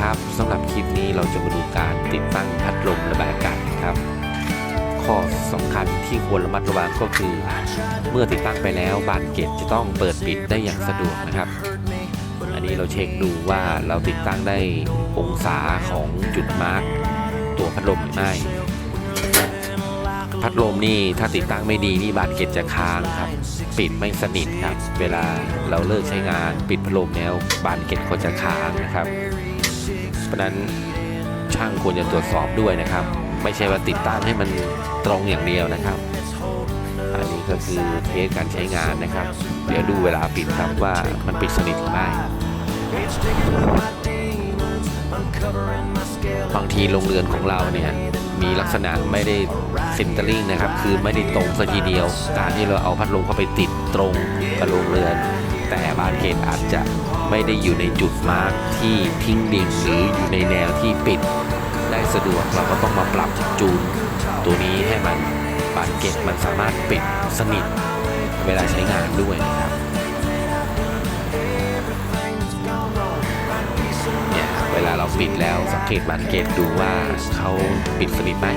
ครับสำหรับคลิปนี้เราจะมาดูการติดตั้งพัดลมระบายอากาศครับ ข้อสำคัญที่ควรระมัดระวังก็คือ เมื่อติดตั้งไปแล้วบานเกตจะต้องเปิดปิดได้อย่างสะดวกนะครับ อันนี้เราเช็คดูว่าเราติดตั้งได้องศาของจุดมาร์กตัวพัดลมหรือไม่พัดลมนี่ถ้าติดตั้งไม่ดีนี่บานเกตจะค้างครับ ปิดไม่สนิทครับ เวลาเราเลิกใช้งานปิดพัดลมแล้วบานเกตก็จะค้างนะครับ เพราะนั้นช่างควรจะตรวจสอบด้วยนะครับ ไม่ใช่ว่าติดตั้งให้มันตรงอย่างเดียวนะครับ อันนี้ก็คือเทสการใช้งานนะครับ เดี๋ยวดูเวลาปิดครับว่ามันปิดสนิทหรือไม่บางทีโรงเรือนของเราเนี่ยมีลักษณะไม่ได้ซินเตอร์ลิงนะครับ คือไม่ได้ตรงซะทีเดียว การที่เราเอาพัดลมเข้าไปติดตรงกับโรงเรือน แต่บานเกตอาจจะไม่ได้อยู่ในจุดมาร์กที่ทิ้งดิ่งหรืออยู่ในแนวที่ปิด ได้สะดวกเราก็ต้องมาปรับจูน ตัวนี้ให้มันบานเกตมันสามารถปิดสนิทเวลาใช้งานด้วยนะครับเนี่ยเวลาเราปิดแล้วสังเกตบานเกตดูว่าเขาปิดสนิทไหม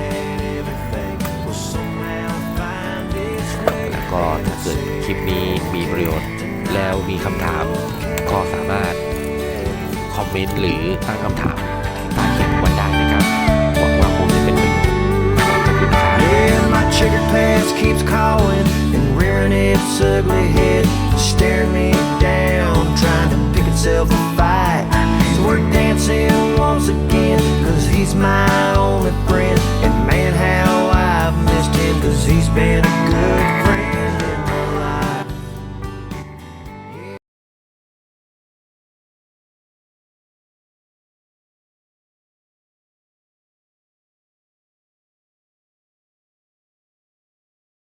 มีคำถาม ก็สามารถคอมเมนต์หรือตั้งคำถามใต้คลิปวันได้นะครับหวังว่าคงจะเป็นประโยชน์ขอบคุณครับ Yeah, my chicken pants keeps calling and rearing its ugly head, staring me down, trying to pick itself a fight. So we're dancing once again, cause he's my only friend. And man, how I've missed him, cause he's been a good